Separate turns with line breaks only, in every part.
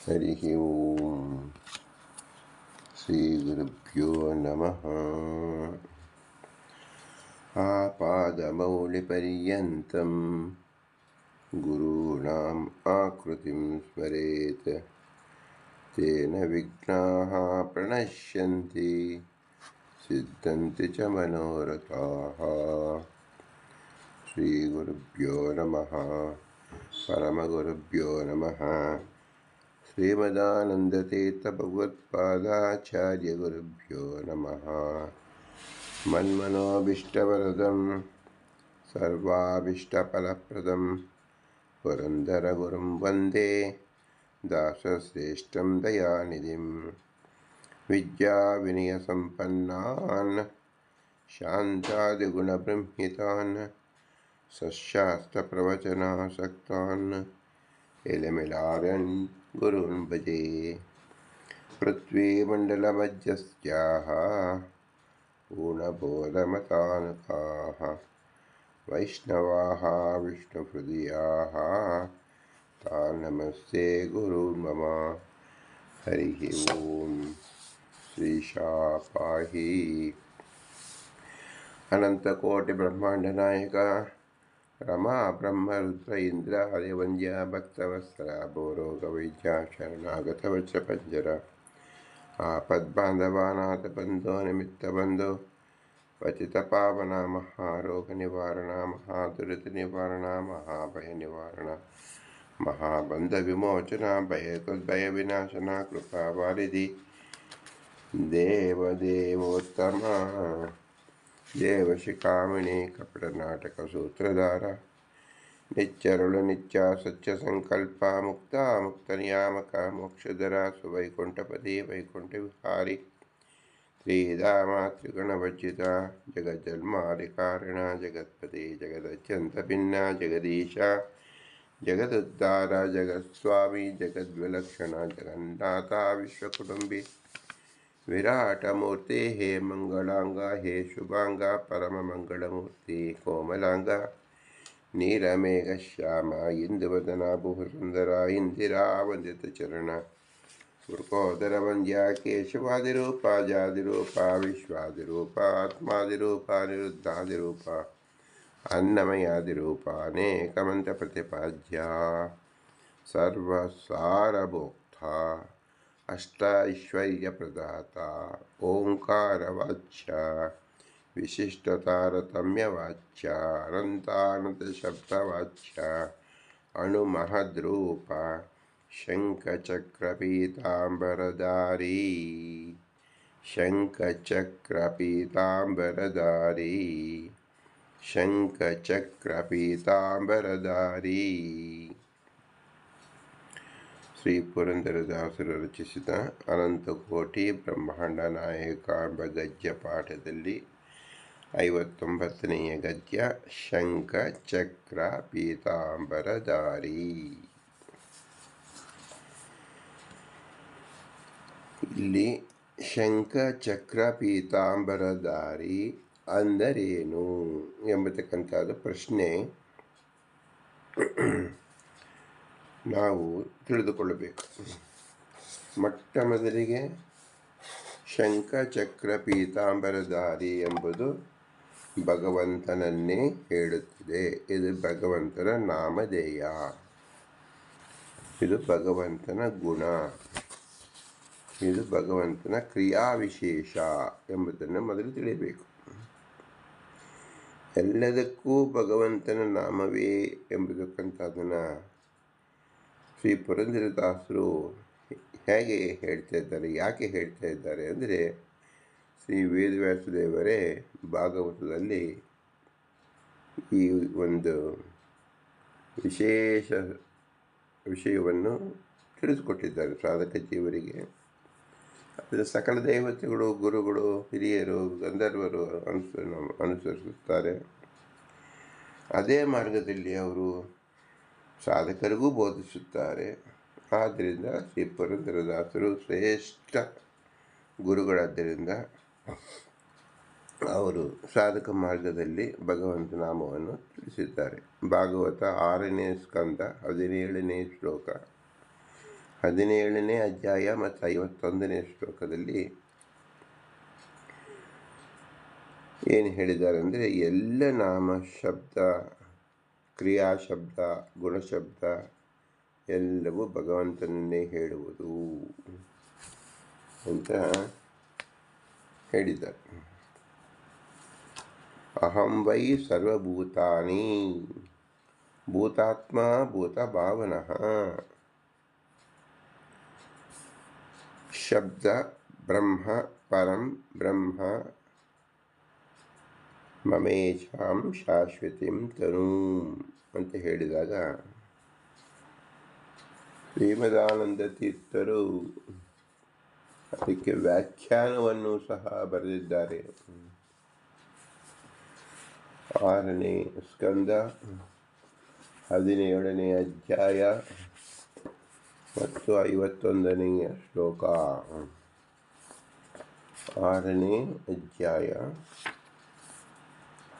हरिः ॐ श्रीगुरुभ्यो नमः। आपादमौलिपर्यन्तं गुरूणाम् आकृतिं स्मरेत्। तेन विघ्नाः प्रणश्यन्ति, सिद्धन्ति च मनोरथाः। श्रीगुरुभ्यो नमः। परमगुरुभ्यो नमः। श्रीमदानन्दतीर्थभगवत्पादाचार्यगुरुभ्यो नमः। मन्मनोभीष्टवरदं सर्वाभीष्टफलप्रदं। पुरन्दरगुरुं वंदे दासश्रेष्ठं दयानिधिं। विद्याविनयसम्पन्नान् शान्तादिगुणबृंहितान् सशास्त्रप्रवचनासक्तान् एलमिलारन् गुरून् भजे। पृथ्वीमण्डलमध्यस्याः पूर्णबोधमतानुकाः वैष्णवाः विष्णुहृदयाः तान् नमस्ते गुरून् मम। हरिः ॐ श्रीशापाहि। अनन्तकोटिब्रह्माण्डनायक रमा ब्रह्मरुद्र इन्द्र आदिवन्द्य भक्तवत्सर भोरोगवैद्या शरणागतवत्सपञ्जर आपद्बान्धवानाथबन्धो निमित्तबन्धो पतितपावना महारोगनिवारणा महादुरितनिवारणा महाभयनिवारणा महाबन्धविमोचना भयकृद्भयविनाशना कृपावारिधि देवदेवोत्तमा దేవశిఖామిణి కపటనాటక సూత్రధార. నిత్యరుల నిత్యా సత్య సంకల్ప ముక్త ముక్త నియామక మోక్షధర సువైకుంఠపతి వైకుంఠ విహారి. శ్రీదామ త్రిగుణవర్జిత జగజ్జన్మాదికారణ జగత్పతి జగదత్యంత భిన్న జగదీశ జగదుద్ధార జగత్స్వామి జగద్విలక్షణ జగన్నాథ విశ్వకుటుంబి. विराटमूर्ति हे मंगलांग, हे शुभांग शुभाङ्गा वंद्या केशवादि रूप इन्दुवदना रूप विश्वादि रूप आत्मादि रूप जादिरूपा रूप अन्नमयादि रूप अनेकमंत प्रतिपाद्या। सर्वसारभोक्ता। अष्टाश्वैर्यप्रदाता ओङ्कारवाच्या विशिष्टतारतम्यवाच्या अनन्तानतशब्दवाच्या अणुमहद्रूपा शङ्खचक्रपीताम्बरदारी शङ्खचक्रपीताम्बरदारी शङ्खचक्रपीताम्बरदारी ಶ್ರೀ ಪುರಂದರದಾಸರು ರಚಿಸಿದ ಅನಂತಕೋಟಿ ಬ್ರಹ್ಮಾಂಡ ನಾಯಕ ಎಂಬ ಗದ್ಯ ಪಾಠದಲ್ಲಿ ಐವತ್ತೊಂಬತ್ತನೆಯ ಗದ್ಯ ಶಂಖ ಚಕ್ರ ಪೀತಾಂಬರಧಾರಿ ಇಲ್ಲಿ ಶಂಖ ಚಕ್ರ ಪೀತಾಂಬರಧಾರಿ ಅಂದರೇನು ಎಂಬತಕ್ಕಂಥದ್ದು ಪ್ರಶ್ನೆ. ನಾವು ತಿಳಿದುಕೊಳ್ಳಬೇಕು. ಮೊಟ್ಟ ಮೊದಲಿಗೆ ಶಂಖ ಚಕ್ರ ಪೀತಾಂಬರಧಾರಿ ಎಂಬುದು ಭಗವಂತನನ್ನೇ ಹೇಳುತ್ತಿದೆ. ಇದು ಭಗವಂತನ ನಾಮಧೇಯ. ಇದು ಭಗವಂತನ ಗುಣ. ಇದು ಭಗವಂತನ ಕ್ರಿಯಾವಿಶೇಷ ಎಂಬುದನ್ನು ಮೊದಲು ತಿಳಿಯಬೇಕು. ಎಲ್ಲದಕ್ಕೂ ಭಗವಂತನ ನಾಮವೇ ಎಂಬುದಕ್ಕಂಥದ್ದನ್ನು ಶ್ರೀ ಪುರಂದರದಾಸರು ಹೇಗೆ ಹೇಳ್ತಾ ಇದ್ದಾರೆ, ಯಾಕೆ ಹೇಳ್ತಾ ಇದ್ದಾರೆ ಅಂದರೆ, ಶ್ರೀ ವೇದವ್ಯಾಸದೇವರೇ ಭಾಗವತದಲ್ಲಿ ಈ ಒಂದು ವಿಶೇಷ ವಿಷಯವನ್ನು ತಿಳಿಸಿಕೊಟ್ಟಿದ್ದಾರೆ ಸಾಧಕ ಜೀವರಿಗೆ. ಅದರ ಸಕಲ ದೇವತೆಗಳು, ಗುರುಗಳು, ಹಿರಿಯರು, ಗಂಧರ್ವರು ಅನುಸ ಅನುಸರಿಸುತ್ತಾರೆ. ಅದೇ ಮಾರ್ಗದಲ್ಲಿ ಅವರು ಸಾಧಕರಿಗೂ ಬೋಧಿಸುತ್ತಾರೆ. ಆದ್ದರಿಂದ ಶ್ರೀ ಪುರಂದರದಾಸರು ಶ್ರೇಷ್ಠ ಗುರುಗಳಾದ್ದರಿಂದ ಅವರು ಸಾಧಕ ಮಾರ್ಗದಲ್ಲಿ ಭಗವಂತ ನಾಮವನ್ನು ತಿಳಿಸಿದ್ದಾರೆ. ಭಾಗವತ ಆರನೇ ಸ್ಕಂದ ಹದಿನೇಳನೇ ಶ್ಲೋಕ. ಹದಿನೇಳನೇ ಅಧ್ಯಾಯ ಮತ್ತು ಐವತ್ತೊಂದನೇ ಶ್ಲೋಕದಲ್ಲಿ ಏನು ಹೇಳಿದ್ದಾರೆ ಅಂದರೆ ಎಲ್ಲ ನಾಮ, ಶಬ್ದ ಕ್ರಿಯಾ ಶಬ್ದ ಗುಣಶಬ್ದ ಎಲ್ಲವೂ ಭಗವಂತನನ್ನೇ ಹೇಳುವುದು ಅಂತ ಹೇಳಿದ್ದಾರೆ. ಅಹಂ ವೈ ಸರ್ವಭೂತಾನಿ, ಭೂತಾತ್ಮ ಭೂತಭಾವನಃ. ಶಬ್ದ ಬ್ರಹ್ಮ ಪರಂ ಬ್ರಹ್ಮ ಮಮೇಶಾಂ ಶಾಶ್ವತಿಂ ತನು ಅಂತ ಹೇಳಿದಾಗ ಪ್ರೇಮದಾನಂದ ತೀರ್ಥರು ಅದಕ್ಕೆ ವ್ಯಾಖ್ಯಾನವನ್ನು ಸಹ ಬರೆದಿದ್ದಾರೆ. ಆರನೇ ಸ್ಕಂದ, ಹದಿನೇಳನೇ ಅಧ್ಯಾಯ ಮತ್ತು ಐವತ್ತೊಂದನೆಯ ಶ್ಲೋಕ. ಆರನೇ ಅಧ್ಯಾಯ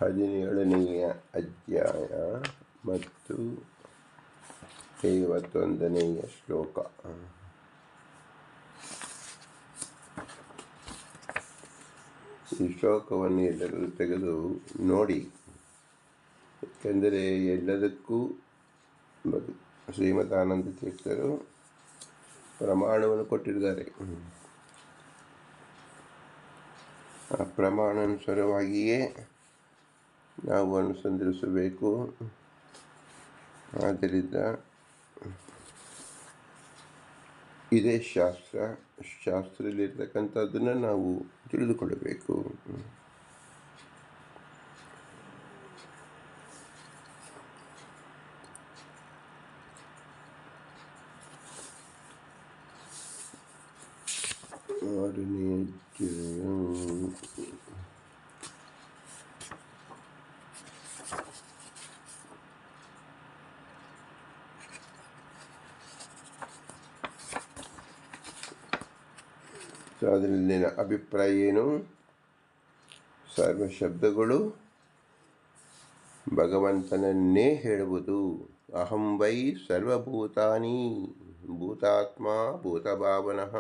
ಹದಿನೇಳನೆಯ ಅಧ್ಯಾಯ ಮತ್ತು ಐವತ್ತೊಂದನೆಯ ಶ್ಲೋಕ. ಈ ಶ್ಲೋಕವನ್ನು ಎಲ್ಲರೂ ತೆಗೆದು ನೋಡಿ. ಏಕೆಂದರೆ ಎಲ್ಲದಕ್ಕೂ ಶ್ರೀಮತಾನಂದ ತೀರ್ಥರು ಪ್ರಮಾಣವನ್ನು ಕೊಟ್ಟಿದ್ದಾರೆ. ಆ ಪ್ರಮಾಣಾನುಸಾರವಾಗಿಯೇ ನಾವು ಅನುಸಂಧಿಸಬೇಕು ಆದ್ದರಿಂದ ಇದೇ ಶಾಸ್ತ್ರ ಶಾಸ್ತ್ರದಲ್ಲಿರ್ತಕ್ಕಂಥದ್ದನ್ನು ನಾವು ತಿಳಿದುಕೊಳ್ಳಬೇಕು. ಆರನೇ ಅಧ್ಯಾಯ ಸೊ ಅದರಲ್ಲಿನ ಅಭಿಪ್ರಾಯ ಏನು ಸರ್ವ ಶಬ್ದಗಳು ಭಗವಂತನನ್ನೇ ಹೇಳುವುದು. ಅಹಂ ವೈ ಸರ್ವಭೂತಾನಿ ಭೂತಾತ್ಮ ಭೂತಭಾವನಃ.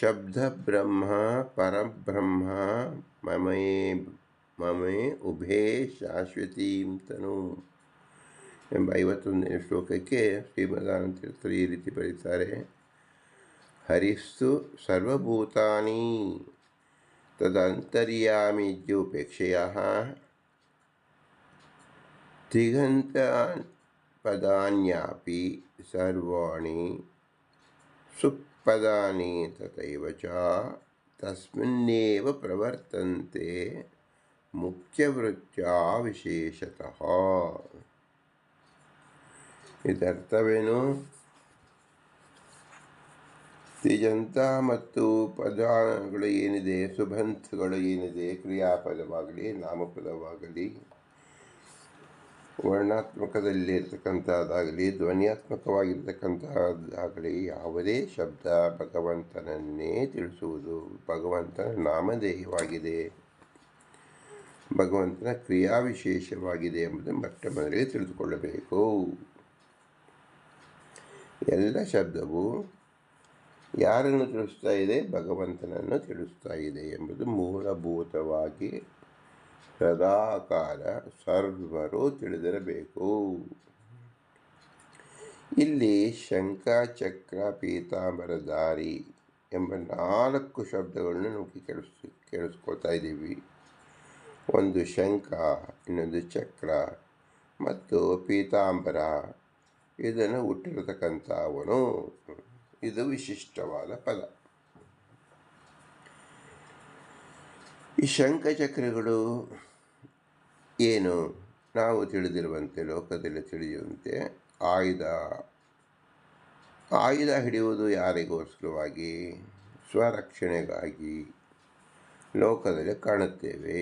ಶಬ್ದ ಬ್ರಹ್ಮ ಪರಬ್ರಹ್ಮ ಮಮೇ ಮಮೇ ಉಭೇ ಶಾಶ್ವತೀಂ ತನು ಎಂಬ ಐವತ್ತೊಂದನೇ ಶ್ಲೋಕಕ್ಕೆ ಶ್ರೀಮದಾನಂತೀರ್ಥರು ಈ ರೀತಿ ಬರೀತಾರೆ. हरिस्तु सर्वभूतानि तदन्तर्यामित्युपेक्षयाः तिगन्तपदान्यापि सर्वाणि सुपदानि तथैव च तस्मिन्नेव प्रवर्तन्ते मुख्यवृत्त्या विशेषतः इदर्थवेनु ತಿಜಂತ ಮತ್ತು ಪದಗಳು ಏನಿದೆ ಸುಭಂತಗಳು ಏನಿದೆ ಕ್ರಿಯಾಪದವಾಗಲಿ ನಾಮಪದವಾಗಲಿ ವರ್ಣಾತ್ಮಕದಲ್ಲಿರ್ತಕ್ಕಂಥದ್ದಾಗಲಿ, ಧ್ವನಿಯಾತ್ಮಕವಾಗಿರ್ತಕ್ಕಂಥದ್ದಾಗಲಿ ಯಾವುದೇ ಶಬ್ದ ಭಗವಂತನನ್ನೇ ತಿಳಿಸುವುದು. ಭಗವಂತನ ನಾಮಧೇಯವಾಗಿದೆ. ಭಗವಂತನ ಕ್ರಿಯಾ ವಿಶೇಷವಾಗಿದೆ ಎಂಬುದನ್ನು ಮೊಟ್ಟ ಮೊದಲಿಗೆ ತಿಳಿದುಕೊಳ್ಳಬೇಕು. ಎಲ್ಲ ಶಬ್ದವು ಯಾರನ್ನು ತಿಳಿಸ್ತಾ ಇದೆ? ಭಗವಂತನನ್ನು ತಿಳಿಸ್ತಾ ಇದೆ ಎಂಬುದು ಮೂಲಭೂತವಾಗಿ ಸದಾಕಾಲ ಸರ್ವರು ತಿಳಿದಿರಬೇಕು. ಇಲ್ಲಿ ಶಂಕ ಚಕ್ರ, ಪೀತಾಂಬರ ದಾರಿ ಎಂಬ ನಾಲ್ಕು ಶಬ್ದಗಳನ್ನು ನಾವು ಕೇಳಿಸ್ ಕೇಳಿಸ್ಕೊಳ್ತಾ ಇದ್ದೀವಿ. ಒಂದು ಶಂಕ ಇನ್ನೊಂದು ಚಕ್ರ ಮತ್ತು ಪೀತಾಂಬರ. ಇದನ್ನು ಹುಟ್ಟಿರತಕ್ಕಂಥ ಅವನು ಇದು ವಿಶಿಷ್ಟವಾದ ಪದ ಈ ಶಂಖಚಕ್ರಗಳು ಏನು ನಾವು ತಿಳಿದಿರುವಂತೆ ಲೋಕದಲ್ಲಿ ತಿಳಿಯುವಂತೆ ಆಯುಧ ಆಯುಧ ಹಿಡಿಯುವುದು ಯಾರಿಗೋಸ್ಕರವಾಗಿ? ಸ್ವರಕ್ಷಣೆಗಾಗಿ ಲೋಕದಲ್ಲಿ ಕಾಣುತ್ತೇವೆ.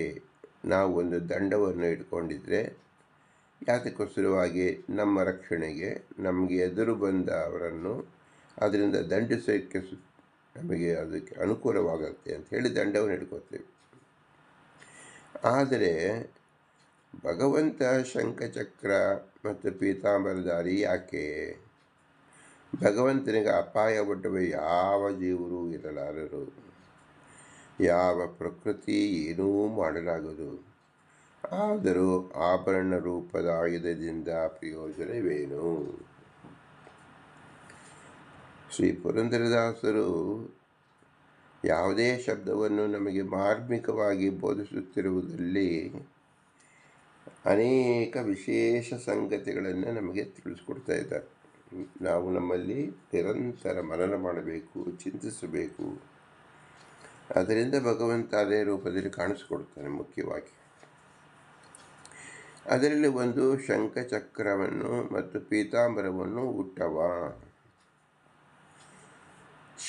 ನಾವು ಒಂದು ದಂಡವನ್ನು ಇಟ್ಕೊಂಡಿದ್ರೆ ಯಾತಕ್ಕೋಸ್ಕರವಾಗಿ ನಮ್ಮ ರಕ್ಷಣೆಗೆ ನಮಗೆ ಎದುರು ಬಂದ ಅದರಿಂದ ದಂಡಿಸೋಕ್ಕೆ ನಮಗೆ ಅದಕ್ಕೆ ಅನುಕೂಲವಾಗುತ್ತೆ ಅಂತ ಹೇಳಿ ದಂಡವನ್ನು ಹಿಡ್ಕೋತೇವೆ. ಆದರೆ ಭಗವಂತ ಶಂಖಚಕ್ರ ಮತ್ತು ಪೀತಾಂಬರಧಾರಿ ಯಾಕೆ? ಭಗವಂತನಿಗೆ ಅಪಾಯ ಒಡ್ಡುವ ಯಾವ ಜೀವರು ಇರಲಾರರು? ಯಾವ ಪ್ರಕೃತಿ ಏನೂ ಮಾಡಲಾಗದು. ಆದರೂ ಆಭರಣ ರೂಪದ ಆಯುಧದಿಂದ ಪ್ರಯೋಜನವೇನು? ಶ್ರೀ ಪುರಂದರದಾಸರು ಯಾವುದೇ ಶಬ್ದವನ್ನು ನಮಗೆ ಮಾರ್ಮಿಕವಾಗಿ ಬೋಧಿಸುತ್ತಿರುವುದರಲ್ಲಿ ಅನೇಕ ವಿಶೇಷ ಸಂಗತಿಗಳನ್ನು ನಮಗೆ ತಿಳಿಸ್ಕೊಡ್ತಾ ಇದ್ದಾರೆ. ನಾವು ನಮ್ಮಲ್ಲಿ ನಿರಂತರ ಮನನ ಮಾಡಬೇಕು, ಚಿಂತಿಸಬೇಕು. ಅದರಿಂದ ಭಗವಂತ ಅದೇ ರೂಪದಲ್ಲಿ ಕಾಣಿಸಿಕೊಡ್ತಾನೆ ಮುಖ್ಯವಾಗಿ. ಅದರಲ್ಲಿ ಒಂದು ಶಂಖಚಕ್ರವನ್ನು ಮತ್ತು ಪೀತಾಂಬರವನ್ನು ಹುಟ್ಟವ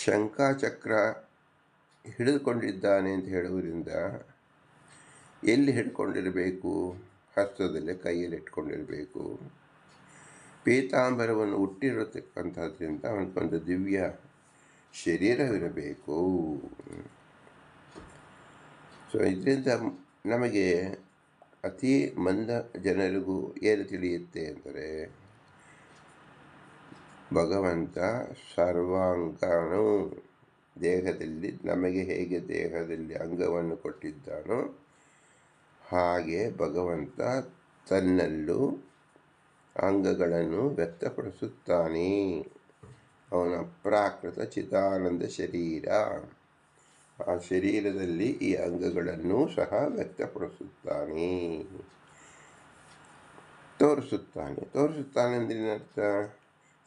ಶಂಖಚಕ್ರ ಹಿಡಿದುಕೊಂಡಿದ್ದಾನೆ ಅಂತ ಹೇಳುವುದರಿಂದ ಎಲ್ಲಿ ಹಿಡ್ಕೊಂಡಿರಬೇಕು? ಹಸ್ತದಲ್ಲಿ ಕೈಯಲ್ಲಿ ಇಟ್ಕೊಂಡಿರಬೇಕು. ಪೀತಾಂಬರವನ್ನು ಹುಟ್ಟಿರತಕ್ಕಂಥದ್ರಿಂದ ಅವನಿಗೊಂದು ದಿವ್ಯ ಶರೀರವಿರಬೇಕು. ಸೊ ಇದರಿಂದ ನಮಗೆ ಅತಿ ಮಂದ ಜನರಿಗೂ ಏನು ತಿಳಿಯುತ್ತೆ ಅಂದರೆ ಭಗವಂತ ಸರ್ವಾಂಗನು ದೇಹದಲ್ಲಿ ನಮಗೆ ಹೇಗೆ ದೇಹದಲ್ಲಿ ಅಂಗವನ್ನು ಕೊಟ್ಟಿದ್ದಾನೋ ಹಾಗೆ ಭಗವಂತ ತನ್ನಲ್ಲೂ ಅಂಗಗಳನ್ನು ವ್ಯಕ್ತಪಡಿಸುತ್ತಾನೆ. ಅವನ ಪ್ರಾಕೃತ ಚಿದಾನಂದ ಶರೀರ. ಆ ಶರೀರದಲ್ಲಿ ಈ ಅಂಗಗಳನ್ನು ಸಹ ವ್ಯಕ್ತಪಡಿಸುತ್ತಾನೆ. ತೋರಿಸುತ್ತಾನೆ. ತೋರಿಸುತ್ತಾನೆ ಅಂದ್ರೆ ಅರ್ಥ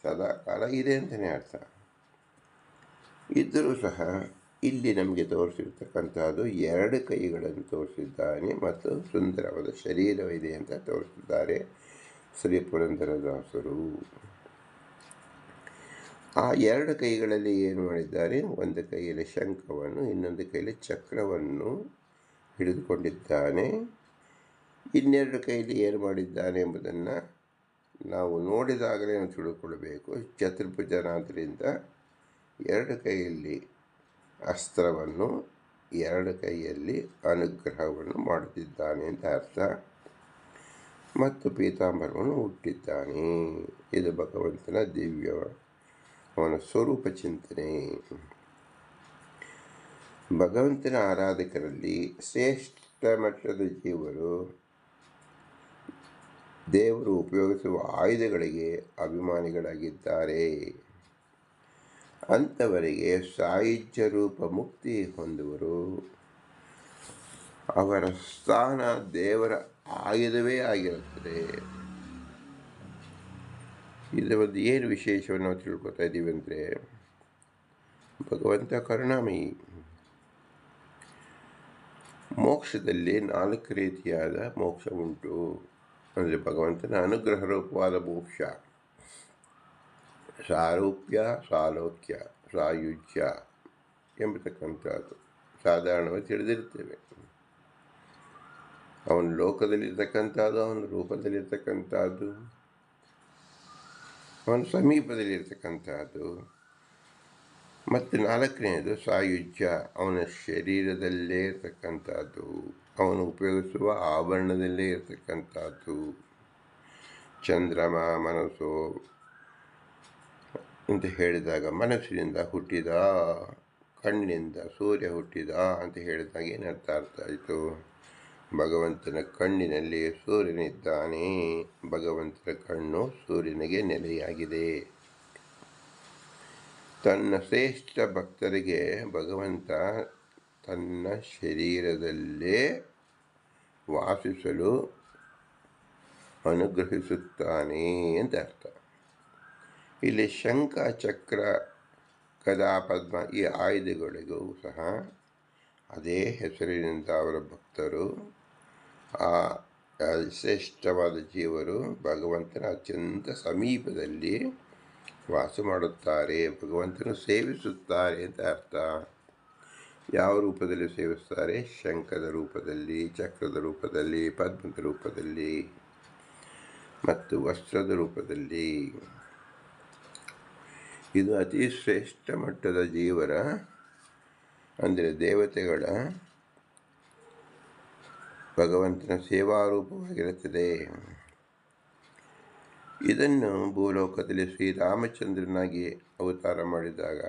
ಸದಾ ಕಾಲ ಇದೆ ಅಂತಲೇ ಅರ್ಥ. ಇದ್ದರೂ ಸಹ ಇಲ್ಲಿ ನಮಗೆ ತೋರಿಸಿರ್ತಕ್ಕಂಥದ್ದು ಎರಡು ಕೈಗಳನ್ನು ತೋರಿಸಿದ್ದಾನೆ ಮತ್ತು ಸುಂದರವಾದ ಶರೀರವಿದೆ ಅಂತ ತೋರಿಸಿದ್ದಾರೆ ಶ್ರೀ ಪುರಂದರದಾಸರು. ಆ ಎರಡು ಕೈಗಳಲ್ಲಿ ಏನು ಮಾಡಿದ್ದಾರೆ? ಒಂದು ಕೈಯಲ್ಲಿ ಶಂಖವನ್ನು, ಇನ್ನೊಂದು ಕೈಯಲ್ಲಿ ಚಕ್ರವನ್ನು ಹಿಡಿದುಕೊಂಡಿದ್ದಾನೆ. ಇನ್ನೆರಡು ಕೈಯಲ್ಲಿ ಏನು ಮಾಡಿದ್ದಾನೆ ಎಂಬುದನ್ನು ನಾವು ನೋಡಿದಾಗಲೇ ತಿಳ್ಕೊಳ್ಬೇಕು. ಚತುರ್ಭುಜನಾದ್ದರಿಂದ ಎರಡು ಕೈಯಲ್ಲಿ ಅಸ್ತ್ರವನ್ನು, ಎರಡು ಕೈಯಲ್ಲಿ ಅನುಗ್ರಹವನ್ನು ಮಾಡುತ್ತಿದ್ದಾನೆ ಅಂತ ಅರ್ಥ. ಮತ್ತು ಪೀತಾಂಬರವನ್ನು ಹುಟ್ಟಿದ್ದಾನೆ. ಇದು ಭಗವಂತನ ದಿವ್ಯ, ಅವನ ಸ್ವರೂಪ ಚಿಂತನೆ. ಭಗವಂತನ ಆರಾಧಕರಲ್ಲಿ ಶ್ರೇಷ್ಠ ಮಟ್ಟದ ಜೀವರು ದೇವರು ಉಪಯೋಗಿಸುವ ಆಯುಧಗಳಿಗೆ ಅಭಿಮಾನಿಗಳಾಗಿದ್ದಾರೆ. ಅಂಥವರಿಗೆ ಸಾಹಿತ್ಯ ರೂಪ ಮುಕ್ತಿ ಹೊಂದುವರು. ಅವರ ಸ್ಥಾನ ದೇವರ ಆಯುಧವೇ ಆಗಿರುತ್ತದೆ. ಇದರ ಒಂದು ಏನು ವಿಶೇಷವನ್ನು ನಾವು ತಿಳ್ಕೊತಾ ಇದ್ದೀವಿ ಅಂದರೆ, ಭಗವಂತ ಕರುಣಾಮಯಿ ಮೋಕ್ಷದಲ್ಲಿ ನಾಲ್ಕು ರೀತಿಯಾದ ಮೋಕ್ಷ ಉಂಟು. ಅಂದರೆ ಭಗವಂತನ ಅನುಗ್ರಹ ರೂಪವಾದ ಮೋಕ್ಷ. ಸಾರೂಪ್ಯ, ಸಾಲೋಕ್ಯ, ಸಾಯುಜ್ಯ ಎಂಬತಕ್ಕಂಥದ್ದು. ಸಾಧಾರಣವಾಗಿ ತಿಳಿದಿರ್ತೇವೆ ಅವನ ಲೋಕದಲ್ಲಿರ್ತಕ್ಕಂಥದ್ದು, ಅವನ ರೂಪದಲ್ಲಿರ್ತಕ್ಕಂಥದ್ದು, ಅವನ ಸಮೀಪದಲ್ಲಿರ್ತಕ್ಕಂಥದ್ದು, ಮತ್ತು ನಾಲ್ಕನೆಯದು ಸಾಯುಜ್ಯ, ಅವನ ಶರೀರದಲ್ಲೇ ಇರತಕ್ಕಂಥದ್ದು ಅವನು ಉಪಯೋಗಿಸುವ ಆಭರಣದಲ್ಲೇ ಇರತಕ್ಕಂಥದ್ದು. ಚಂದ್ರಮ ಮನಸ್ಸು ಅಂತ ಹೇಳಿದಾಗ, ಮನಸ್ಸಿನಿಂದ ಹುಟ್ಟಿದ, ಕಣ್ಣಿನಿಂದ ಸೂರ್ಯ ಹುಟ್ಟಿದ ಅಂತ ಹೇಳಿದಾಗ ಏನರ್ಥ ಅರ್ಥ ಆಯಿತು ಭಗವಂತನ ಕಣ್ಣಿನಲ್ಲಿ ಸೂರ್ಯನಿದ್ದಾನೆ. ಭಗವಂತನ ಕಣ್ಣು ಸೂರ್ಯನಿಗೆ ನೆಲೆಯಾಗಿದೆ. ತನ್ನ ಶ್ರೇಷ್ಠ ಭಕ್ತರಿಗೆ ಭಗವಂತ ತನ್ನ ಶರೀರದಲ್ಲೇ ವಾಸಿಸಲು ಅನುಗ್ರಹಿಸುತ್ತಾನೆ ಅಂತ ಅರ್ಥ. ಇಲ್ಲಿ ಶಂಖ, ಚಕ್ರ, ಕದಾ, ಪದ್ಮ ಈ ಆಯುಧಗಳಿಗೂ ಸಹ ಅದೇ ಹೆಸರಿನಿಂದ ಅವರ ಭಕ್ತರು, ಆ ಶ್ರೇಷ್ಠವಾದ ಜೀವರು ಭಗವಂತನ ಅತ್ಯಂತ ಸಮೀಪದಲ್ಲಿ ವಾಸ ಮಾಡುತ್ತಾರೆ, ಭಗವಂತನು ಸೇವಿಸುತ್ತಾರೆ ಅಂತ ಅರ್ಥ. ಯಾವ ರೂಪದಲ್ಲಿ ಸೇವಿಸ್ತಾರೆ? ಶಂಖದ ರೂಪದಲ್ಲಿ, ಚಕ್ರದ ರೂಪದಲ್ಲಿ, ಪದ್ಮದ ರೂಪದಲ್ಲಿ ಮತ್ತು ವಸ್ತ್ರದ ರೂಪದಲ್ಲಿ. ಇದು ಅತಿ ಶ್ರೇಷ್ಠ ಮಟ್ಟದ ಜೀವರ, ಅಂದರೆ ದೇವತೆಗಳ ಭಗವಂತನ ಸೇವಾರೂಪವಾಗಿರುತ್ತದೆ. ಇದನ್ನು ಭೂಲೋಕದಲ್ಲಿ ಶ್ರೀರಾಮಚಂದ್ರನಾಗಿ ಅವತಾರ ಮಾಡಿದಾಗ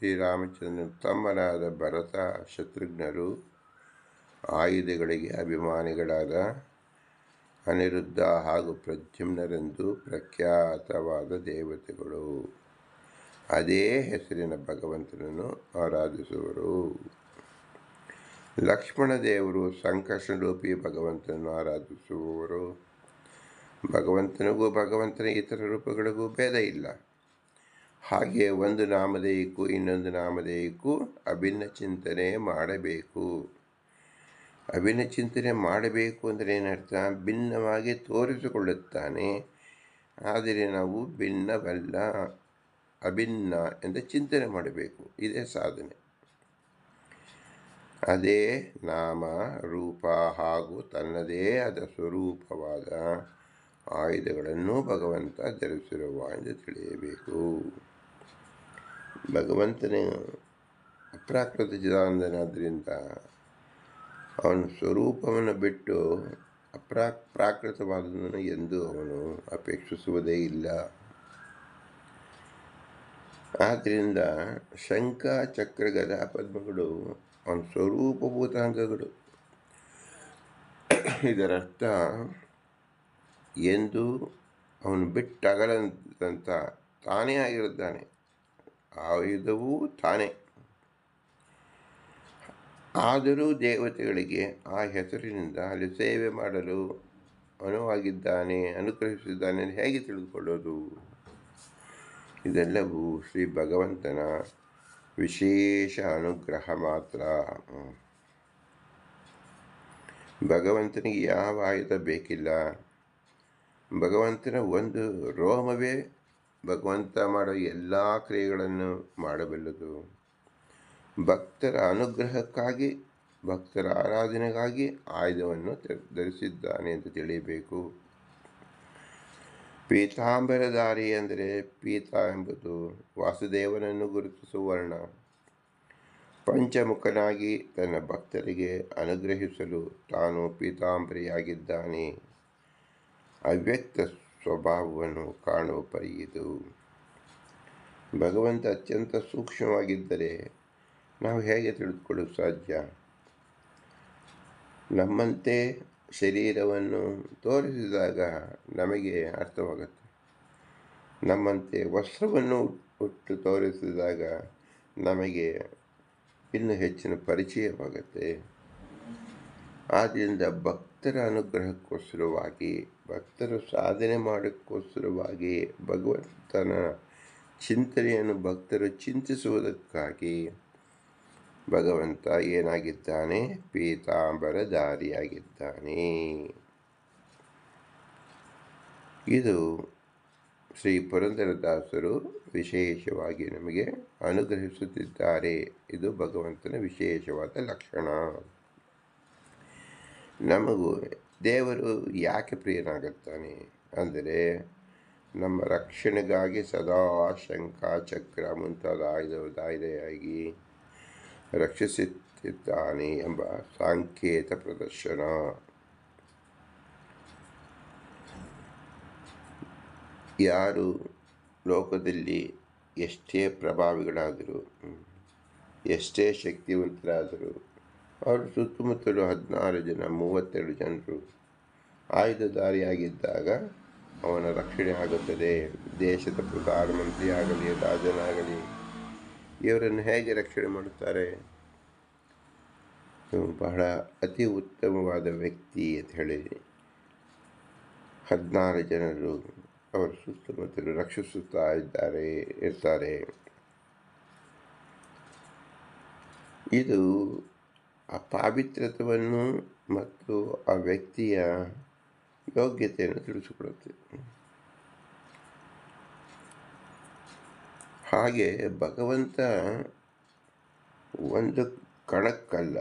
ಶ್ರೀರಾಮಚಂದ್ರನ ತಮ್ಮನಾದ ಭರತ ಶತ್ರುಘ್ನರು ಆಯುಧಗಳಿಗೆ ಅಭಿಮಾನಿಗಳಾದ ಅನಿರುದ್ಧ ಹಾಗೂ ಪ್ರದ್ಯುಮ್ನರೆಂದು ಪ್ರಖ್ಯಾತವಾದ ದೇವತೆಗಳು. ಅದೇ ಹೆಸರಿನ ಭಗವಂತನನ್ನು ಆರಾಧಿಸುವರು. ಲಕ್ಷ್ಮಣ ದೇವರು ಸಂಕಷ್ಟರೂಪಿ ಭಗವಂತನನ್ನು ಆರಾಧಿಸುವವರು. ಭಗವಂತನಿಗೂ ಭಗವಂತನ ಇತರ ರೂಪಗಳಿಗೂ ಭೇದ ಇಲ್ಲ. ಹಾಗೆ ಒಂದು ನಾಮಧೇಯಕ್ಕೂ ಇನ್ನೊಂದು ನಾಮಧೇಯಕ್ಕೂ ಅಭಿನ್ನ ಚಿಂತನೆ ಮಾಡಬೇಕು. ಅಭಿನ್ನ ಚಿಂತನೆ ಮಾಡಬೇಕು ಅಂದರೆ ಏನರ್ಥ? ಭಿನ್ನವಾಗಿ ತೋರಿಸಿಕೊಳ್ಳುತ್ತಾನೆ. ಆದರೆ ನಾವು ಭಿನ್ನವಲ್ಲ, ಅಭಿನ್ನ ಎಂದು ಚಿಂತನೆ ಮಾಡಬೇಕು. ಇದೇ ಸಾಧನೆ. ಅದೇ ನಾಮ, ರೂಪ ಹಾಗೂ ತನ್ನದೇ ಆದ ಸ್ವರೂಪವಾದ ಆಯುಧಗಳನ್ನು ಭಗವಂತ ಧರಿಸಿರುವ ಎಂದು ತಿಳಿಯಬೇಕು. ಭಗವಂತನ ಅಪ್ರಾಕೃತ ಚಿದಾನಂದನಾದ್ದರಿಂದ ಅವನ ಸ್ವರೂಪವನ್ನು ಬಿಟ್ಟು ಅಪ್ರಾ ಪ್ರಾಕೃತವಾದದನ್ನು ಎಂದು ಅವನು ಅಪೇಕ್ಷಿಸುವುದೇ ಇಲ್ಲ. ಆದ್ದರಿಂದ ಶಂಖ ಚಕ್ರ ಗದಾ ಪದ್ಮಗಳು ಅವನ ಸ್ವರೂಪಭೂತಾಂಗಗಳು ಇದರರ್ಥ ಎಂದು ಅವನು ಬಿಟ್ಟಗಲಂತ ತಾನೇ ಆಗಿರುತ್ತಾನೆ. ಆಯುಧವೂ ತಾನೇ. ಆದರೂ ದೇವತೆಗಳಿಗೆ ಆ ಹೆಸರಿನಿಂದ ಅಲ್ಲಿ ಸೇವೆ ಮಾಡಲು ಅನುವಾಗಿದ್ದಾನೆ, ಅನುಗ್ರಹಿಸಿದ್ದಾನೆ ಹೇಗೆ ತಿಳಿದುಕೊಳ್ಳೋದು ಇದೆಲ್ಲವೂ ಶ್ರೀ ಭಗವಂತನ ವಿಶೇಷ ಅನುಗ್ರಹ ಮಾತ್ರ. ಭಗವಂತನಿಗೆ ಯಾವ ಆಯುಧ ಬೇಕಿಲ್ಲ. ಭಗವಂತನ ಒಂದು ರೋಮವೇ ಭಗವಂತ ಮಾಡುವ ಎಲ್ಲ ಕ್ರಿಯೆಗಳನ್ನು ಮಾಡಬಲ್ಲದು. ಭಕ್ತರ ಅನುಗ್ರಹಕ್ಕಾಗಿ, ಭಕ್ತರ ಆರಾಧನೆಗಾಗಿ ಆಯುಧವನ್ನು ಧರಿಸಿದ್ದಾನೆ ಎಂದು ತಿಳಿಯಬೇಕು. ಪೀತಾಂಬರಧಾರಿ ಅಂದರೆ ಪೀತ ಎಂಬುದು ವಾಸುದೇವನನ್ನು ಗುರುತಿಸುವ ವರ್ಣ. ಪಂಚಮುಖನಾಗಿ ತನ್ನ ಭಕ್ತರಿಗೆ ಅನುಗ್ರಹಿಸಲು ತಾನು ಪೀತಾಂಬರಿಯಾಗಿದ್ದಾನೆ. ಅವ್ಯಕ್ತ ಸ್ವಭಾವವನ್ನು ಕಾಣುವ ಪರಿಯಿದು ಭಗವಂತ ಅತ್ಯಂತ ಸೂಕ್ಷ್ಮವಾಗಿದ್ದರೆ ನಾವು ಹೇಗೆ ತಿಳಿದುಕೊಳ್ಳಲು ಸಾಧ್ಯ? ನಮ್ಮಂತೆ ಶರೀರವನ್ನು ತೋರಿಸಿದಾಗ ನಮಗೆ ಅರ್ಥವಾಗುತ್ತೆ. ನಮ್ಮಂತೆ ವಸ್ತ್ರವನ್ನು ಉಟ್ಟು ತೋರಿಸಿದಾಗ ನಮಗೆ ಇನ್ನೂ ಹೆಚ್ಚಿನ ಪರಿಚಯವಾಗುತ್ತೆ. ಆದ್ದರಿಂದ ಭಕ್ತರ ಅನುಗ್ರಹಕ್ಕೋಸ್ಕರವಾಗಿ, ಭಕ್ತರು ಸಾಧನೆ ಮಾಡೋಕ್ಕೋಸ್ಕರವಾಗಿ ಭಗವಂತನ ಚಿಂತನೆಯನ್ನು ಭಕ್ತರು ಚಿಂತಿಸುವುದಕ್ಕಾಗಿ ಭಗವಂತ ಏನಾಗಿದ್ದಾನೆ? ಪೀತಾಂಬರ ದಾರಿಯಾಗಿದ್ದಾನೆ ಇದು ಶ್ರೀ ಪುರಂದರದಾಸರು ವಿಶೇಷವಾಗಿ ನಮಗೆ ಅನುಗ್ರಹಿಸುತ್ತಿದ್ದಾರೆ. ಇದು ಭಗವಂತನ ವಿಶೇಷವಾದ ಲಕ್ಷಣ. ನಮಗೂ ದೇವರು ಯಾಕೆ ಪ್ರಿಯನಾಗುತ್ತಾನೆ ಅಂದರೆ ನಮ್ಮ ರಕ್ಷಣೆಗಾಗಿ ಸದಾ ಶಂಖ, ಚಕ್ರ ಮುಂತಾದ ಆಯುಧ ದಾಯಿದೆಯಾಗಿ ರಕ್ಷಿಸುತ್ತಿದ್ದಾನೆ ಎಂಬ ಸಾಂಕೇತ ಪ್ರದರ್ಶನ. ಯಾರು ಲೋಕದಲ್ಲಿ ಎಷ್ಟೇ ಪ್ರಭಾವಿಗಳಾದರೂ, ಎಷ್ಟೇ ಶಕ್ತಿವಂತರಾದರೂ ಅವರು ಸುತ್ತಮುತ್ತಲು ಹದಿನಾರು ಜನ, ಮೂವತ್ತೆರಡು ಜನರು ಆಯುಧಧಾರಿಯಾಗಿದ್ದಾಗ ಅವನ ರಕ್ಷಣೆ ಆಗುತ್ತದೆ. ದೇಶದ ಪ್ರಧಾನಮಂತ್ರಿ ಆಗಲಿ ರಾಜನಾಗಲಿ, ಇವರನ್ನು ಹೇಗೆ ರಕ್ಷಣೆ ಮಾಡುತ್ತಾರೆ? ಬಹಳ ಅತಿ ಉತ್ತಮವಾದ ವ್ಯಕ್ತಿ ಅಂತ ಹೇಳಿ ಹದಿನಾರು ಜನರು ಅವರ ಸುತ್ತಮುತ್ತಲು ರಕ್ಷಿಸುತ್ತಾ ಇದ್ದಾರೆ, ಇರ್ತಾರೆ. ಇದು ಆ ಪಾವಿತ್ರ್ಯತ್ವವನ್ನು ಮತ್ತು ಆ ವ್ಯಕ್ತಿಯ ಯೋಗ್ಯತೆಯನ್ನು ತಿಳಿಸಿಕೊಡುತ್ತೆ. ಹಾಗೆ ಭಗವಂತ ಒಂದು ಕಣಕ್ಕಲ್ಲ,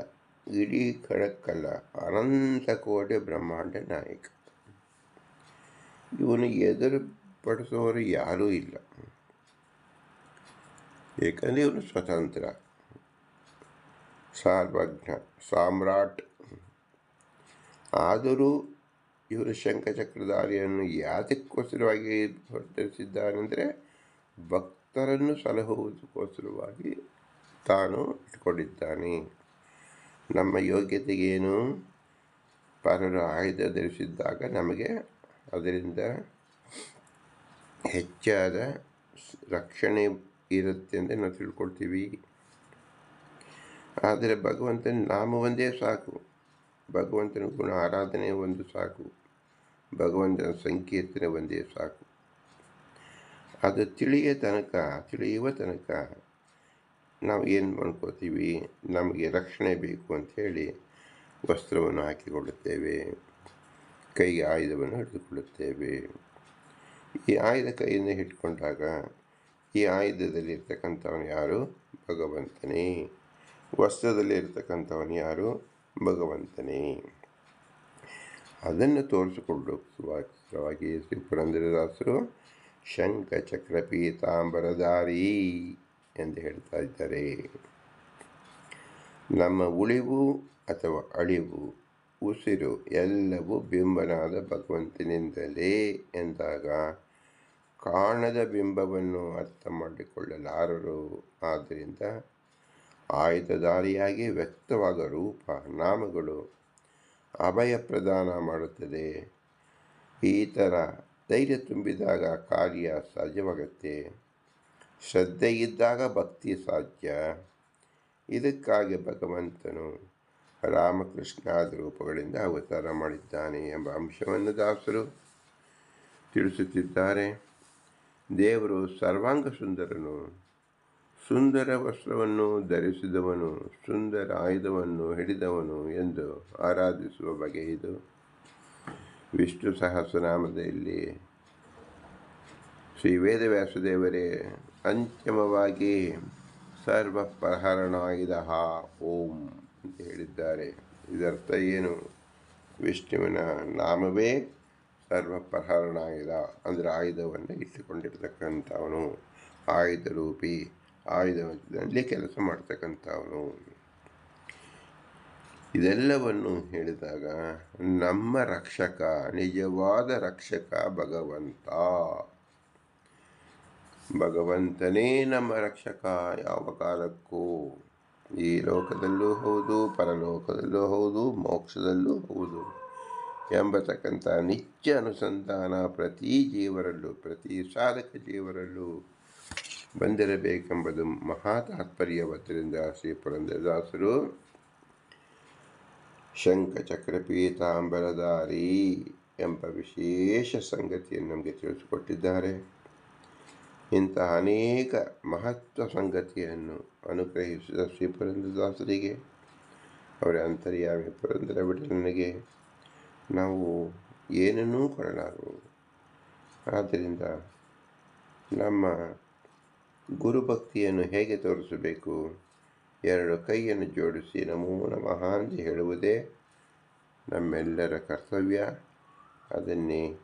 ಇಡೀ ಕಣಕ್ಕಲ್ಲ, ಅನಂತ ಕೋಟಿ ಬ್ರಹ್ಮಾಂಡ ನಾಯಕ. ಇವನು ಎದುರು ಪಡಿಸೋರು ಯಾರೂ ಇಲ್ಲ. ಏಕೆಂದರೆ ಇವನು ಸ್ವತಂತ್ರ. ಸಾರ್ವಜ್ಞ, ಸಾಮ್ರಾಟ್. ಆದರೂ ಇವರು ಶಂಖಚಕ್ರಧಾರಿಯನ್ನು ಯಾತಕ್ಕೋಸ್ಕರವಾಗಿ ಧರಿಸಿದ್ದಾನೆಂದರೆ ಭಕ್ತರನ್ನು ಸಲಹುವುದಕ್ಕೋಸ್ಕರವಾಗಿ ತಾನು ಇಟ್ಕೊಂಡಿದ್ದಾನೆ ನಮ್ಮ ಯೋಗ್ಯತೆಗೇನು ಪರರು ಆಯುಧ ಧರಿಸಿದ್ದಾಗ ನಮಗೆ ಅದರಿಂದ ಹೆಚ್ಚಾದ ರಕ್ಷಣೆ ಇರುತ್ತೆ ಅಂತ ನಾವು ತಿಳ್ಕೊಳ್ತೀವಿ. ಆದರೆ ಭಗವಂತನ ನಾಮ ಒಂದೇ ಸಾಕು. ಭಗವಂತನ ಗುಣ ಆರಾಧನೆ ಒಂದು ಸಾಕು. ಭಗವಂತನ ಸಂಕೀರ್ತನೆ ಒಂದೇ ಸಾಕು. ಅದು ತಿಳಿಯ ತನಕ, ತಿಳಿಯುವ ತನಕ ನಾವು ಏನು ಮಾಡ್ಕೋತೀವಿ? ನಮಗೆ ರಕ್ಷಣೆ ಬೇಕು ಅಂಥೇಳಿ ವಸ್ತ್ರವನ್ನು ಹಾಕಿಕೊಳ್ಳುತ್ತೇವೆ. ಕೈಗೆ ಆಯುಧವನ್ನು ಹಿಡಿದುಕೊಳ್ಳುತ್ತೇವೆ. ಈ ಆಯುಧ ಕೈಯಿಂದ ಹಿಡ್ಕೊಂಡಾಗ ಈ ಆಯುಧದಲ್ಲಿರ್ತಕ್ಕಂಥವನು ಯಾರು? ಭಗವಂತನೇ. ವಸ್ತ್ರದಲ್ಲಿ ಇರತಕ್ಕಂಥವನು ಯಾರು? ಭಗವಂತನೇ. ಅದನ್ನು ತೋರಿಸಿಕೊಳ್ಳುವಾಗಿ ಶ್ರೀ ಪುರಂದರದಾಸರು ಶಂಖ ಚಕ್ರ ಪೀತಾಂಬರಧಾರಿ ಎಂದು ಹೇಳ್ತಾ ಇದ್ದಾರೆ. ನಮ್ಮ ಉಳಿವು ಅಥವಾ ಅಳಿವು, ಉಸಿರು ಎಲ್ಲವೂ ಬಿಂಬನಾದ ಭಗವಂತನಿಂದಲೇ ಎಂದಾಗ ಕಾಣದ ಬಿಂಬವನ್ನು ಅರ್ಥ ಮಾಡಿಕೊಳ್ಳಲಾರರು ಆದ್ದರಿಂದ ಆಯುಧಧಾರಿಯಾಗಿ ವ್ಯಕ್ತವಾದ ರೂಪ, ನಾಮಗಳು ಅಭಯ ಪ್ರದಾನ ಮಾಡುತ್ತದೆ. ಈ ಥರ ಧೈರ್ಯ ತುಂಬಿದಾಗ ಕಾರ್ಯ ಸಾಧ್ಯವಾಗುತ್ತೆ ಶ್ರದ್ಧೆ ಇದ್ದಾಗ ಭಕ್ತಿ ಸಾಧ್ಯ. ಇದಕ್ಕಾಗಿ ಭಗವಂತನು ರಾಮಕೃಷ್ಣಾದ ರೂಪಗಳಿಂದ ಅವತಾರ ಮಾಡಿದ್ದಾನೆ ಎಂಬ ಅಂಶವನ್ನು ದಾಸರು ತಿಳಿಸುತ್ತಿದ್ದಾರೆ. ದೇವರು ಸರ್ವಾಂಗ ಸುಂದರನು ಸುಂದರ ವಸ್ತ್ರವನ್ನು ಧರಿಸಿದವನು, ಸುಂದರ ಆಯುಧವನ್ನು ಹಿಡಿದವನು ಎಂದು ಆರಾಧಿಸುವ ಬಗೆ ಇದು. ವಿಷ್ಣು ಸಹಸ್ರನಾಮದಲ್ಲಿ ಶ್ರೀ ವೇದವ್ಯಾಸದೇವರೇ, ಅಂತಿಮವಾಗಿ ಸರ್ವಪ್ರಹರಣಾಯುಧ ಓಂ ಅಂತ ಹೇಳಿದ್ದಾರೆ. ಇದರ್ಥ ಏನು? ವಿಷ್ಣುವಿನ ನಾಮವೇ ಸರ್ವಪ್ರಹರಣಾಯುಧ ಅಂದರೆ ಆಯುಧವನ್ನು ಇಟ್ಟುಕೊಂಡಿರ್ತಕ್ಕಂಥವನು ಆಯುಧ ರೂಪಿ ಆಯುಧದಲ್ಲಿ ಕೆಲಸ ಮಾಡ್ತಕ್ಕಂಥವನು ಇದೆಲ್ಲವನ್ನು ಹೇಳಿದಾಗ, ನಮ್ಮ ರಕ್ಷಕ, ನಿಜವಾದ ರಕ್ಷಕ ಭಗವಂತ. ಭಗವಂತನೇ ನಮ್ಮ ರಕ್ಷಕ ಯಾವ ಕಾಲಕ್ಕೂ. ಈ ಲೋಕದಲ್ಲೂ ಹೌದು, ಪರಲೋಕದಲ್ಲೂ ಹೌದು, ಮೋಕ್ಷದಲ್ಲೂ ಹೌದು. ಎಂಬತಕ್ಕಂಥ ನಿತ್ಯ ಅನುಸಂಧಾನ ಪ್ರತಿ ಜೀವರಲ್ಲೂ, ಪ್ರತಿ ಸಾಧಕ ಜೀವರಲ್ಲೂ ಬಂದಿರಬೇಕೆಂಬುದು ಮಹಾ ತಾತ್ಪರ್ಯವದ್ದರಿಂದ ಶ್ರೀ ಪುರಂದರದಾಸರು ಶಂಖಚಕ್ರಪೀತಾಂಬರಧಾರಿ ಚಕ್ರ ಪೀತಾಂಬರಧಾರಿ ಎಂಬ ವಿಶೇಷ ಸಂಗತಿಯನ್ನು ನಮಗೆ ತಿಳಿಸಿಕೊಟ್ಟಿದ್ದಾರೆ. ಇಂತಹ ಅನೇಕ ಮಹತ್ವ ಸಂಗತಿಯನ್ನು ಅನುಗ್ರಹಿಸಿದ ಶ್ರೀ ಪುರಂದರದಾಸರಿಗೆ ಅವರ ಅಂತರ್ಯಾಮಿ ಪುರಂದರ ಬಿಡಲನಿಗೆ ನಾವು ಏನನ್ನೂ ಕೊಡಲಾರವು ಆದ್ದರಿಂದ ನಮ್ಮ ಗುರುಭಕ್ತಿಯನ್ನು ಹೇಗೆ ತೋರಿಸಬೇಕು? ಎರಡು ಕೈಯನ್ನು ಜೋಡಿಸಿ ನಮೋ ನಮಃ ಅಂತ ಹೇಳುವುದೇ ನಮ್ಮೆಲ್ಲರ ಕರ್ತವ್ಯ. ಅದನ್ನೇ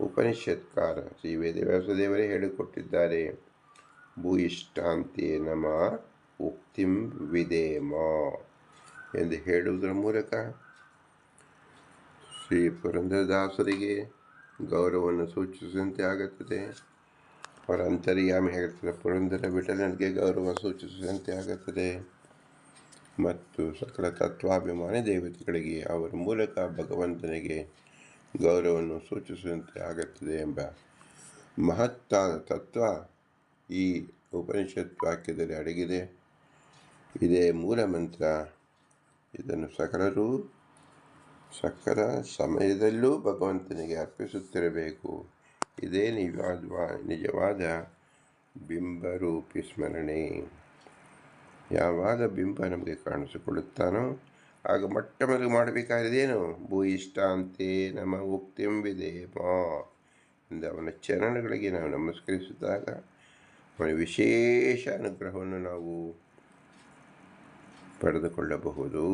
ಉಪನಿಷತ್ಕಾರ ಶ್ರೀ ವೇದವ್ಯಾಸದೇವರೇ ಹೇಳಿಕೊಟ್ಟಿದ್ದಾರೆ. ಭೂಯಿಷ್ಠಾಂತಿಯೇ ನಮ ಉಕ್ತಿಂ ವಿಧೇಮ ಎಂದು ಹೇಳುವುದರ ಮೂಲಕ ಶ್ರೀ ಪುರಂದರದಾಸರಿಗೆ ಗೌರವವನ್ನು ಸೂಚಿಸಿದಂತೆ ಆಗುತ್ತದೆ. ಅವರ ಅಂತರ್ಯಾಮಿ ಹೇಳ್ತಾರೆ ಪುರಂದರ ವಿಠಲನಿಗೆ ಗೌರವ ಸೂಚಿಸಿದಂತೆ ಆಗುತ್ತದೆ. ಮತ್ತು ಸಕಲ ತತ್ವಾಭಿಮಾನಿ ದೇವತೆಗಳಿಗೆ ಅವರ ಮೂಲಕ ಭಗವಂತನಿಗೆ ಗೌರವವನ್ನು ಸೂಚಿಸುವಂತೆ ಆಗುತ್ತದೆ ಎಂಬ ಮಹತ್ತಾದ ತತ್ವ ಈ ಉಪನಿಷತ್ ವಾಕ್ಯದಲ್ಲಿ ಅಡಗಿದೆ. ಇದೇ ಮೂಲ ಮಂತ್ರ. ಇದನ್ನು ಸಕಲರು ಸಕಲ ಸಮಯದಲ್ಲೂ ಭಗವಂತನಿಗೆ ಅರ್ಪಿಸುತ್ತಿರಬೇಕು. ಇದೇ ನಿಜವಾದ ನಿಜವಾದ ಬಿಂಬರೂಪಿ ಸ್ಮರಣೆ. ಯಾವಾಗ ಬಿಂಬ ನಮಗೆ ಕಾಣಿಸಿಕೊಳ್ಳುತ್ತಾನೋ, ಆಗ ಮೊಟ್ಟ ಮೊದಲು ಇಷ್ಟ ಅಂತೇ ನಮ್ಮ ಉಕ್ತಿಂಬಿದೆ ಮಾ ಎಂದು ಅವನ ಚರಣಗಳಿಗೆ ನಾವು ನಮಸ್ಕರಿಸಿದಾಗ ಅವನ ವಿಶೇಷ ಅನುಗ್ರಹವನ್ನು ನಾವು ಪಡೆದುಕೊಳ್ಳಬಹುದು.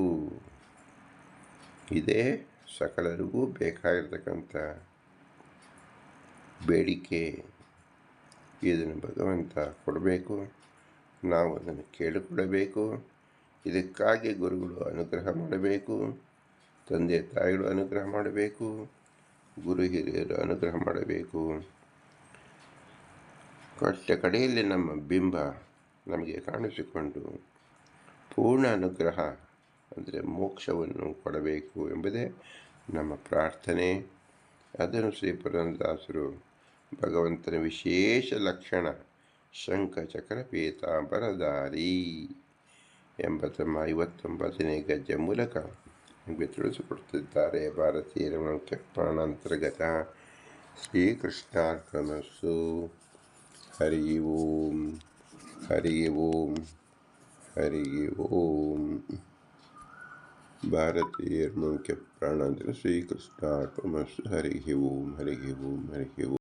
ಇದೇ ಸಕಲರಿಗೂ ಬೇಕಾಗಿರ್ತಕ್ಕಂಥ ಬೇಡಿಕೆ ಇದನ್ನು ಭಗವಂತ ಕೊಡಬೇಕು. ನಾವು ಅದನ್ನು ಕೇಳಿಕೊಳ್ಳಬೇಕು ಇದಕ್ಕಾಗಿ ಗುರುಗಳು ಅನುಗ್ರಹ ಮಾಡಬೇಕು. ತಂದೆ ತಾಯಿಗಳು ಅನುಗ್ರಹ ಮಾಡಬೇಕು. ಗುರು ಹಿರಿಯರು ಅನುಗ್ರಹ ಮಾಡಬೇಕು. ಕಷ್ಟ ಕಡೆಯಲ್ಲಿ ನಮ್ಮ ಬಿಂಬ ನಮಗೆ ಕಾಣಿಸಿಕೊಂಡು ಪೂರ್ಣ ಅನುಗ್ರಹ, ಅಂದರೆ ಮೋಕ್ಷವನ್ನು ಕೊಡಬೇಕು ಎಂಬುದೇ ನಮ್ಮ ಪ್ರಾರ್ಥನೆ. ಅದನ್ನು ಶ್ರೀ ಪುರಂದಾಸರು ಭಗವಂತನ ವಿಶೇಷ ಲಕ್ಷಣ. ಶಂಖ ಚಕ್ರ ಪೀತಾಂಬರಧಾರಿ ಎಂಬ ತಮ್ಮ ಐವತ್ತೊಂಬತ್ತನೇ ಗಜ್ಜ ಮೂಲಕ ನಮಗೆ ತಿಳಿಸಿಕೊಡ್ತಿದ್ದಾರೆ ಭಾರತೀಯರ ಪ್ರಾಣಾಂತರ್ಗತ ಶ್ರೀಕೃಷ್ಣಾರ್ಪಣಸ್ಸು. ಹರಿ ಓಂ ಹರಿ ಓಂ ಹರಿ ಓಂ. ಭಾರತೀಯರ ಮುಖ್ಯ ಅಂದರೆ ಶ್ರೀಕೃಷ್ಣಾರ್ಪಣಸ್ಸು. ಹರಿ ಓಂ ಹರಿ ಓಂ ಹರಿ ಓಂ.